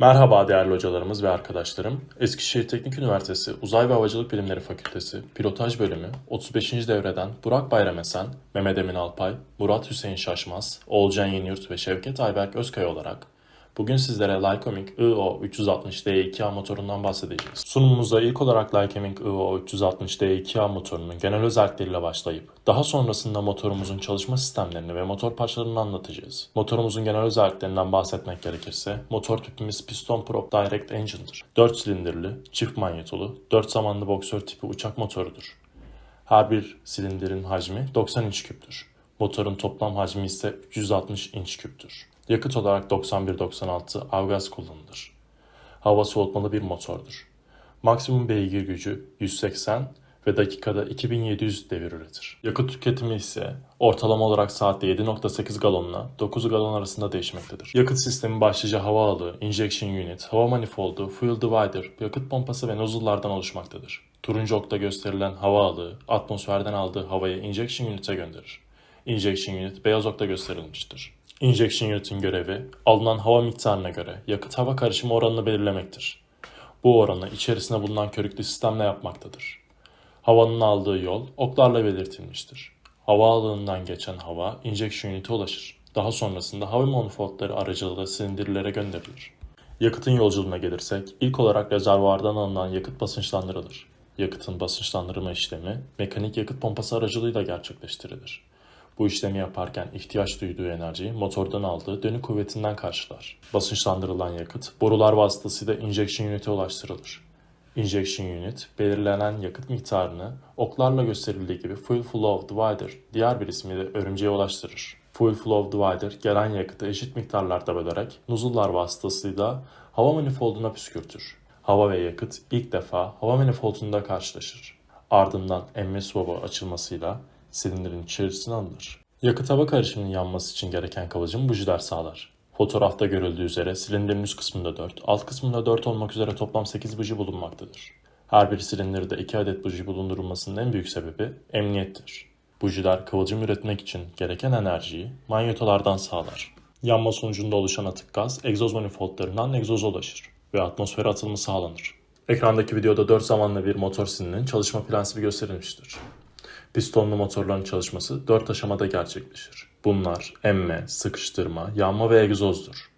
Merhaba değerli hocalarımız ve arkadaşlarım. Eskişehir Teknik Üniversitesi Uzay ve Havacılık Bilimleri Fakültesi Pilotaj Bölümü 35. devreden Burak Bayramesen, Mehmet Emin Alpay, Murat Hüseyin Şaşmaz, Oğulcan Yenyurt ve Şevket Ayberk Özkaya olarak bugün sizlere Lycoming IO360D2A motorundan bahsedeceğiz. Sunumumuza ilk olarak Lycoming IO360D2A motorunun genel özellikleriyle başlayıp daha sonrasında motorumuzun çalışma sistemlerini ve motor parçalarını anlatacağız. Motorumuzun genel özelliklerinden bahsetmek gerekirse motor tüpümüz piston prop direct engine'dır. 4 silindirli, çift manyetolu, 4 zamanlı boksör tipi uçak motorudur. Her bir silindirin hacmi 90 inç küptür. Motorun toplam hacmi ise 360 inç küptür. Yakıt olarak 91-96 avgaz kullanılır. Hava soğutmalı bir motordur. Maksimum beygir gücü 180 ve dakikada 2700 devir üretir. Yakıt tüketimi ise ortalama olarak saatte 7.8 galonla 9 galon arasında değişmektedir. Yakıt sistemi başlıca hava ağı, injection unit, hava manifoldu, fuel divider, yakıt pompası ve nozzle'lardan oluşmaktadır. Turuncu okta gösterilen hava ağı atmosferden aldığı havayı injection unit'e gönderir. Injection unit beyaz okta gösterilmiştir. Injection unit'in görevi alınan hava miktarına göre yakıt hava karışımı oranını belirlemektir. Bu oranı içerisinde bulunan körüklü sistemle yapmaktadır. Havanın aldığı yol oklarla belirtilmiştir. Hava alığından geçen hava injection unit'e ulaşır. Daha sonrasında hava manifoldları aracılığıyla silindirlere gönderilir. Yakıtın yolculuğuna gelirsek ilk olarak rezervuardan alınan yakıt basınçlandırılır. Yakıtın basınçlandırma işlemi mekanik yakıt pompası aracılığıyla gerçekleştirilir. Bu işlemi yaparken ihtiyaç duyduğu enerjiyi motordan aldığı dönük kuvvetinden karşılar. Basınçlandırılan yakıt borular vasıtasıyla injection unit'e ulaştırılır. Injection unit belirlenen yakıt miktarını oklarla gösterildiği gibi fuel flow divider diğer bir ismiyle örümceğe ulaştırır. Fuel flow divider gelen yakıtı eşit miktarlarda bölerek nozzle'lar vasıtasıyla hava manifolduna püskürtür. Hava ve yakıt ilk defa hava manifoldunda karşılaşır. Ardından emme swabı açılmasıyla silindirin içerisine alınır. Yakıt hava karışımının yanması için gereken kalıcım bujiler sağlar. Fotoğrafta görüldüğü üzere silindirin üst kısmında 4, alt kısmında 4 olmak üzere toplam 8 buji bulunmaktadır. Her bir silindirde 2 adet buji bulundurulmasının en büyük sebebi emniyettir. Bujiler kıvılcım üretmek için gereken enerjiyi manyetolardan sağlar. Yanma sonucunda oluşan atık gaz egzoz manifoldlarından egzoza ulaşır ve atmosfere atılımı sağlanır. Ekrandaki videoda 4 zamanlı bir motor silinin çalışma prensibi gösterilmiştir. Pistonlu motorların çalışması 4 aşamada gerçekleşir. Bunlar emme, sıkıştırma, yanma ve egzozdur.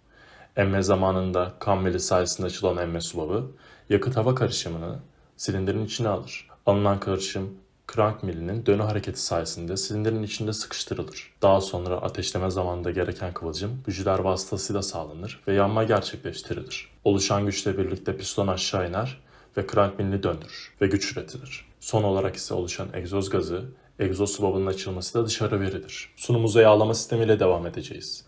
Emme zamanında kammeli sayesinde açılan emme subabı, yakıt hava karışımını silindirin içine alır. Alınan karışım crank milinin dönü hareketi sayesinde silindirin içinde sıkıştırılır. Daha sonra ateşleme zamanında gereken kıvılcım bujiler vasıtasıyla sağlanır ve yanma gerçekleştirilir. Oluşan güçle birlikte piston aşağı iner ve crank milini döndürür ve güç üretilir. Son olarak ise oluşan egzoz gazı, egzoz subabının açılmasıyla dışarı verilir. Sunumuza yağlama sistemiyle devam edeceğiz.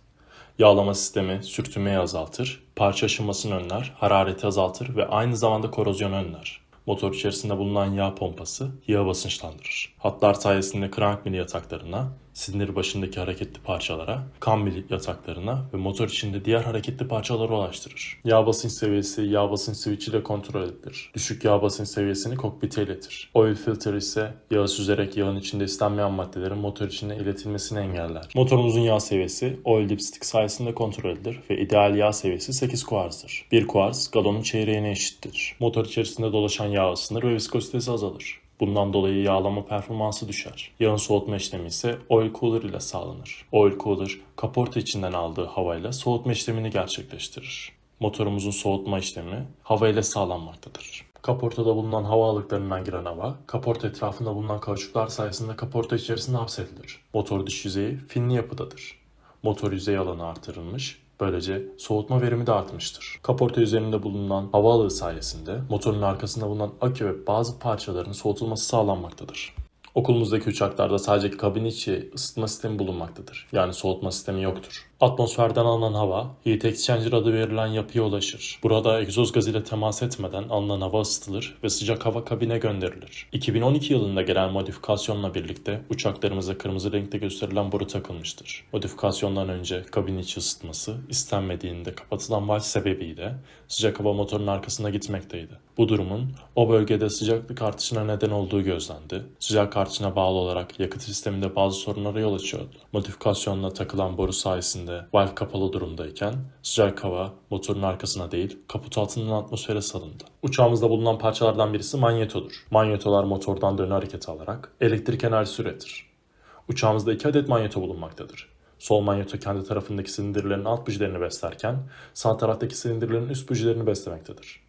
Yağlama sistemi sürtünmeyi azaltır, parça aşınmasını önler, harareti azaltır ve aynı zamanda korozyonu önler. Motor içerisinde bulunan yağ pompası yağı basınçlandırır. Hatlar sayesinde crank mili yataklarına, silindir başındaki hareketli parçalara, kan mili yataklarına ve motor içinde diğer hareketli parçalara ulaştırır. Yağ basınç seviyesi yağ basınç switch ile kontrol edilir. Düşük yağ basınç seviyesini kokpite iletir. Oil filter ise yağı süzerek yağın içinde istenmeyen maddelerin motor içine iletilmesini engeller. Motorumuzun yağ seviyesi oil dipstick sayesinde kontrol edilir ve ideal yağ seviyesi 8 kuarzdır. 1 kuarz galonun çeyreğine eşittir. Motor içerisinde dolaşan yağ ısınır ve viskozitesi azalır. Bundan dolayı yağlama performansı düşer. Yağın soğutma işlemi ise oil cooler ile sağlanır. Oil cooler, kaporta içinden aldığı havayla soğutma işlemini gerçekleştirir. Motorumuzun soğutma işlemi hava ile sağlanmaktadır. Kaportada bulunan hava alıklarından giren hava, kaporta etrafında bulunan kauçuklar sayesinde kaporta içerisinde hapsedilir. Motor dış yüzeyi finli yapıdadır. Motor yüzey alanı artırılmış, Böylece soğutma verimi de artmıştır. Kaporta üzerinde bulunan hava alığı sayesinde motorun arkasında bulunan akü ve bazı parçaların soğutulması sağlanmaktadır. Okulumuzdaki uçaklarda sadece kabin içi ısıtma sistemi bulunmaktadır. Yani soğutma sistemi yoktur. Atmosferden alınan hava, heat exchanger adı verilen yapıya ulaşır. Burada egzoz gazı ile temas etmeden alınan hava ısıtılır ve sıcak hava kabine gönderilir. 2012 yılında gelen modifikasyonla birlikte uçaklarımıza kırmızı renkte gösterilen boru takılmıştır. Modifikasyondan önce kabin içi ısıtması istenmediğinde kapatılan valv sebebiyle sıcak hava motorun arkasına gitmekteydi. Bu durumun o bölgede sıcaklık artışına neden olduğu gözlendi. Sıcak parçasına bağlı olarak yakıt sisteminde bazı sorunlara yol açıyordu. Modifikasyonla takılan boru sayesinde valve kapalı durumdayken sıcak hava motorun arkasına değil kaput altından atmosfere salındı. Uçağımızda bulunan parçalardan birisi manyetodur. Manyetolar motordan dönü hareketi alarak elektrik enerjisi üretir. Uçağımızda iki adet manyeto bulunmaktadır. Sol manyeto kendi tarafındaki silindirlerin alt bujilerini beslerken sağ taraftaki silindirlerin üst bujilerini beslemektedir.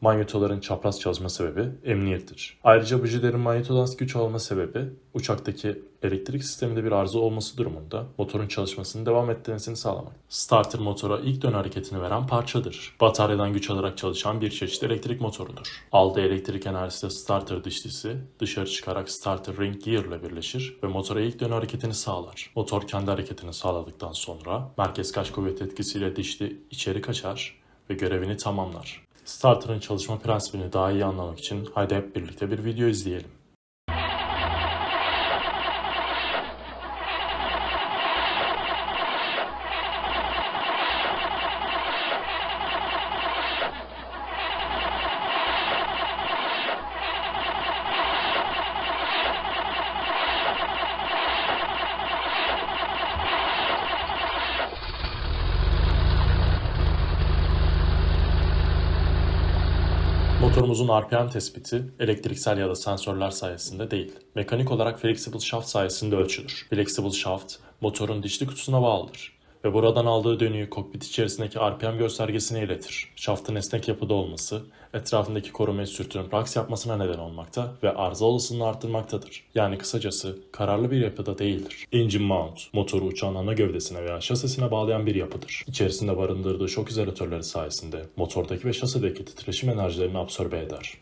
Manyetoların çapraz çalışma sebebi emniyettir. Ayrıca bujilerin manyetodan güç alma sebebi uçaktaki elektrik sisteminde bir arıza olması durumunda motorun çalışmasının devam etmesini sağlamak. Starter motora ilk dön hareketini veren parçadır. Bataryadan güç alarak çalışan bir çeşit elektrik motorudur. Aldığı elektrik enerjisi starter dişlisi dışarı çıkarak starter ring gear ile birleşir ve motora ilk dön hareketini sağlar. Motor kendi hareketini sağladıktan sonra merkez kaç kuvvet etkisiyle dişli içeri kaçar ve görevini tamamlar. Starter'ın çalışma prensibini daha iyi anlamak için haydi hep birlikte bir video izleyelim. Motorumuzun RPM tespiti elektriksel ya da sensörler sayesinde değil, mekanik olarak flexible shaft sayesinde ölçülür. Flexible shaft, motorun dişli kutusuna bağlıdır ve buradan aldığı dönüyü kokpit içerisindeki RPM göstergesine iletir. Şaftın esnek yapıda olması, etrafındaki korumayı sürtünüp raks yapmasına neden olmakta ve arıza olasılığını arttırmaktadır. Yani kısacası kararlı bir yapıda değildir. Engine mount, motoru uçağın ana gövdesine veya şasisine bağlayan bir yapıdır. İçerisinde barındırdığı şok izolatörleri sayesinde motordaki ve şasideki titreşim enerjilerini absorbe eder.